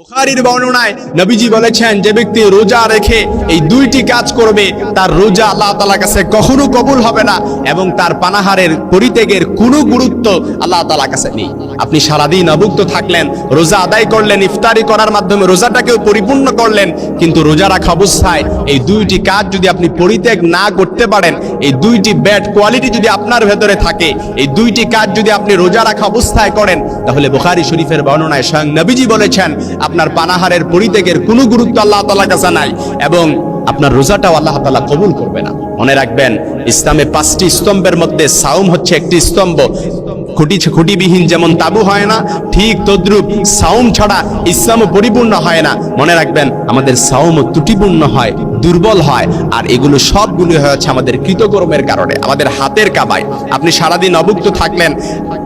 বুখারীর বর্ণনায় নবীজি বলেছেন, যে ব্যক্তি রোজা রেখে এই দুইটি কাজ করবে, তার রোজা আল্লাহ তাআলার কাছে কখনো কবুল হবে না এবং তার পানাহারের, পরিত্যাগের কোনো গুরুত্ব আল্লাহ তালা কাছে নেই। আপনি সারাদিন অভুক্ত থাকলেন, রোজা আদায় করলেন, ইফতারি করার মাধ্যমে রোজাটাকেও পরিপূর্ণ করলেন, কিন্তু রোজা রাখা অবস্থায় এই দুইটি কাজ যদি আপনি পরিত্যাগ না করতে পারেন, এই দুইটি ব্যাড কোয়ালিটি যদি আপনার ভেতরে থাকে, এই দুইটি কাজ যদি আপনি রোজা রাখা অবস্থায় করেন, তাহলে বুখারী শরীফের বর্ণনায় স্বয়ং নবীজি বলেছেন, আপনার পানাহারের পরিত্যাগের কোনো গুরুত্ব আল্লাহ তাআলার কাছে নাই এবং আপনার রোজাটাও আল্লাহ তাআলা কবুল করবে না। মনে রাখবেন, ইসলামে পাঁচটি স্তম্ভের মধ্যে সাওম হচ্ছে একটি স্তম্ভ খুঁটি খুঁটিবিহীন যেমন তাবু হয় না, ঠিক তদ্রুপ সাউম ছাড়া ইসলামও পরিপূর্ণ হয় না। মনে রাখবেন, আমাদের সাউম ত্রুটিপূর্ণ হয়। দুর্বল হয়, আর এগুলো সবগুলো হয়েছে আমাদের কৃতকর্মের কারণে, আমাদের হাতের কাবায় আপনি সারাদিন অভুক্ত থাকলেন,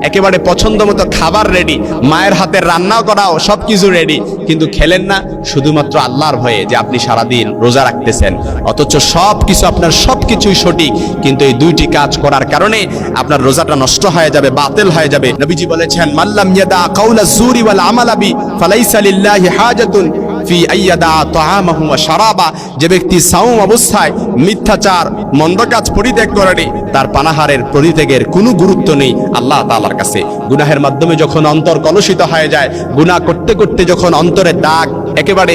একেবারে পছন্দ মতো খাবার রেডি মায়ের হাতের রান্নাও করাও, সবকিছু রেডি কিন্তু খেলেন না, শুধুমাত্র আল্লাহর ভয়ে যে আপনি সারাদিন রোজা রাখতেছেন। অথচ সব কিছু আপনার সব কিছুই সঠিক, কিন্তু এই দুইটি কাজ করার কারণে আপনার রোজাটা নষ্ট হয়ে যাবে, বাতিল হয়ে যাবে। নবীজি বলেছেন মাল্লাম ইয়াদা কাউলা জুরি ওয়াল আমালা বি, ফালাইসা লিল্লাহি হাজাতুন। ফি আইয়াদা তাআমাহু সারাবা যে ব্যক্তি সাউম অবস্থায় মিথ্যাচার, মন্দ কাজ পরিত্যাগ করেনি, তার পানাহারের পরিত্যাগের কোনো গুরুত্ব নেই আল্লাহ তাআলার কাছে। গুনাহের মাধ্যমে যখন অন্তর কলুষিত হয়ে যায়, গুনাহ করতে করতে যখন অন্তরের দাগ একেবারে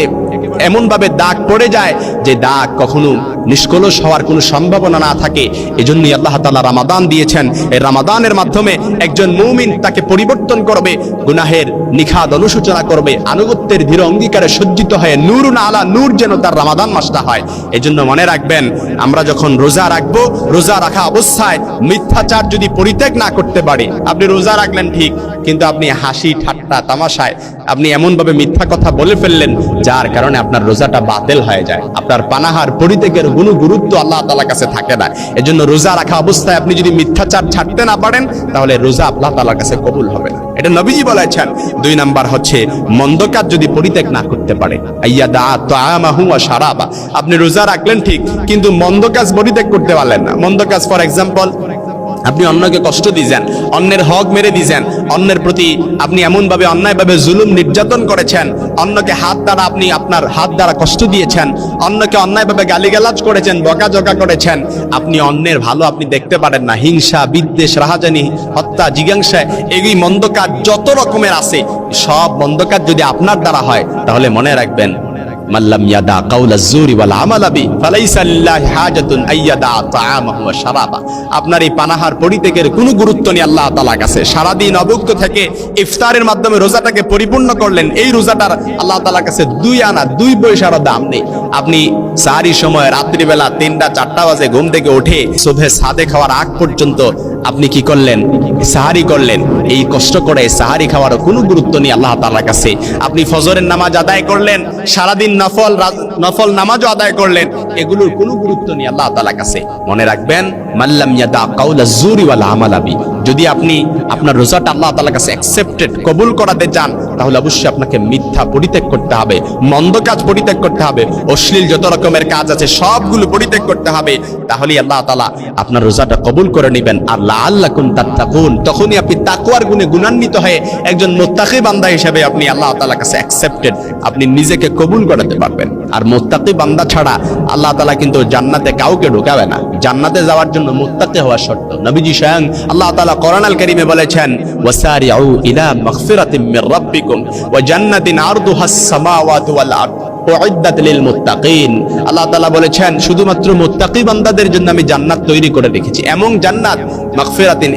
এমন ভাবে দাগ পড়ে যায় যে দাগ কখনো নিষ্কলুষ হওয়ার কোনো সম্ভাবনা না থাকে। এজন্যই আল্লাহ তাআলা রামাদান দিয়েছেন। এই রামাদানের মাধ্যমে একজন মুমিন তাকে পরিবর্তন করবে, গুনাহের নিখাদ অনুশোচনা করবে, আনুগত্যের ধীর অঙ্গীকারে সজ্জিত হয়ে নূর আলা নূর যেন তার রামাদান মাসটা হয়। এজন্য মনে রাখবেন, আমরা যখন রোজা রাখব, রোজা রাখা অবস্থায় মিথ্যাচার যদি পরিত্যাগ না করতে পারে, আপনি রোজা রাখলেন ঠিক, কিন্তু আপনি হাসি, ঠাট্টা, তামাশায় আপনি এমনভাবে মিথ্যা কথা বলে ফেললেন, যার কারণে আপনার রোজাটা বাতিল হয়ে যায়। আপনার পানাহার, পরিত্যাগের কোনো গুরুত্ব আল্লাহ তাআলার কাছে থাকে না। এজন্য রোজা রাখা অবস্থায় আপনি যদি মিথ্যাচার ছাড়তে না পারেন, তাহলে রোজা আল্লাহ তাআলার কাছে কবুল হবে না। এটা নবীজি বলেছেন। দুই নাম্বার হচ্ছে, মন্দ কাজ যদি পরিত্যাগ না করতে পারে, আইয়া দা শারাবা। আপনি রোজা রাখলেন ঠিক, কিন্তু মন্দ কাজ পরিত্যাগ করতে পারলেন না। মন্দ কাজ ফর এক্সাম্পল আপনি অন্যকে কষ্ট দিয়েছেন, অন্যের হক মেরে দিয়েছেন, অন্যের প্রতি আপনি এমনভাবে, অন্যায়ভাবে জুলুম নির্যাতন করেছেন, অন্যকে হাত দ্বারা আপনি আপনার হাত দ্বারা কষ্ট দিয়েছেন, অন্যকে অন্যায়ভাবে গালিগালাজ করেছেন, বকাঝকা করেছেন, আপনি অন্যের ভালো আপনি দেখতে পারেন না। হিংসা, বিদ্বেষ, রাহাজানি, হত্যা, জিজ্ঞাসা এই মন্দ কাজ যত রকমের আছে, সব মন্দ কাজ যদি আপনার দ্বারা হয়, তাহলে মনে রাখবেন মাল্লাম ইয়াদা কাউলা জুরি ওয়াল আমালা বি, ফালাইসা লিল্লাহি হাজাতুন আইয়াদা তাআমাহু ওয়া শারাবা। আপনার এই পানাহার পরিত্যাগের কোনো গুরুত্ব নেই আল্লাহ তাআলার কাছে। সারাদিন অভুক্ত থেকে ইফতারের মাধ্যমে রোজাটাকে পরিপূর্ণ করলেন। এই রোজাটার আল্লাহ তাআলার কাছে দুই আনা, দুই পয়সারও দাম নেই। আপনি সারি সময়, রাত্রিবেলা তিনটা, চারটা বাজে ঘুম থেকে উঠে শোভে সাদে খাওয়ার আগ পর্যন্ত আপনি কি করলেন? সাহারি করলেন। এই কষ্ট করে সাহারি খাওয়ার কোনো গুরুত্ব নেই আল্লাহ তালার কাছে। আপনি ফজরের নামাজ আদায় করলেন, সারাদিন নফল নফল নামাজও আদায় করলেন, এগুলোর কোনো গুরুত্ব নেই আল্লাহ তালার কাছে। মনে রাখবেন মাল্লাম ইয়াদা কাউলা জুরি আমালাবি যদি আপনি আপনার রোজাটা আল্লাহ কাছে অ্যাকসেপ্টেড কবুল করাতে তাহলে অবশ্যই আপনাকে মিথ্যা পরিত্যাগ করতে হবে, মন্দ কাজ পরিত্যাগ করতে হবে, অশ্লীল যত রকমের কাজ আছে সবগুলো পরিত্যাগ করতে হবে, তাহলেই আল্লাহ আপনার রোজাটা কবুল করে নেবেন। আর তখনই আপনি গুণে গুণান্বিত হয়ে একজন মুত্তাকি বান্দা হিসেবে আপনি আল্লাহ তাআলার কাছে অ্যাকসেপ্টেড আপনি নিজেকে কবুল করাতে পারবেন। আর মুত্তাকি বান্দা ছাড়া আল্লাহ তাআলা কিন্তু জান্নাতে কাউকে ঢোকাবে না। জান্নাতে যাওয়ার জন্য মুত্তাকি হওয়া শর্ত। নবীজি স্বয়ং আল্লাহ তালা কোরআন আল কারীমে বলেছেন, ওয়াসারিউ ইলা মাগফিরাতিম মির রাব্বিকুম ওয়া জান্নাতিন আরদুহাস সামাওয়াতু ওয়াল আরদ। লিল আল্লাহ বলেছেন, শুধুমাত্র বান্দাদের জন্য আমি জান্নাত তৈরি করে রেখেছি। এমন জান্নাত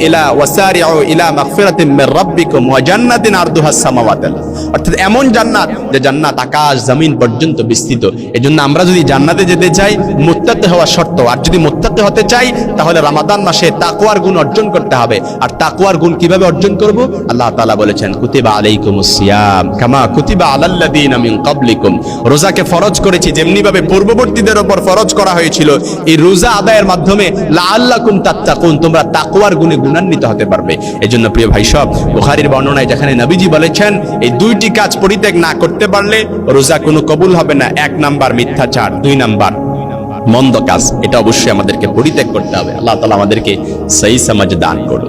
ইলা ইলা জান্নাতিন অর্থাৎ এমন জান্নাত যে জান্নাত আকাশ, জমিন পর্যন্ত বিস্তৃত। আমরা যদি জান্নাতে যেতে চাই হওয়া শর্ত। আর যদি মুত্তাকি হতে চাই, তাহলে রমাদান মাসে তাকওয়ার গুণ অর্জন করতে হবে। আর তাকওয়ার গুণ কীভাবে অর্জন করব? আল্লাহ তাআলা বলেছেন, কুতিবা আলাইকুমুস সিয়াম কামা কুতিবা রোজাকে ফরজ করেছি যেমনি ভাবে পূর্ববর্তীদের উপর ফরজ করা হয়েছিল, এই রোজা আদায়ের মাধ্যমে লাআল্লাকুম তাত্তাকুন, তোমরা তাকওয়ার গুণে গুণান্বিত হতে পারবে। এজন্য প্রিয় ভাই সব, বুখারীর বর্ণনায় যেখানে নবীজি বলেছেন, এই দুইটি কাজ পরিত্যাগ না করতে পারলে রোজা কোনো কবুল হবে না, এক নাম্বার মিথ্যাচার, দুই নাম্বার মন্দ কাজ, এটা অবশ্যই আমাদেরকে পরিত্যাগ করতে হবে। আল্লাহ তালা আমাদেরকে সেই সমাজ দান করুন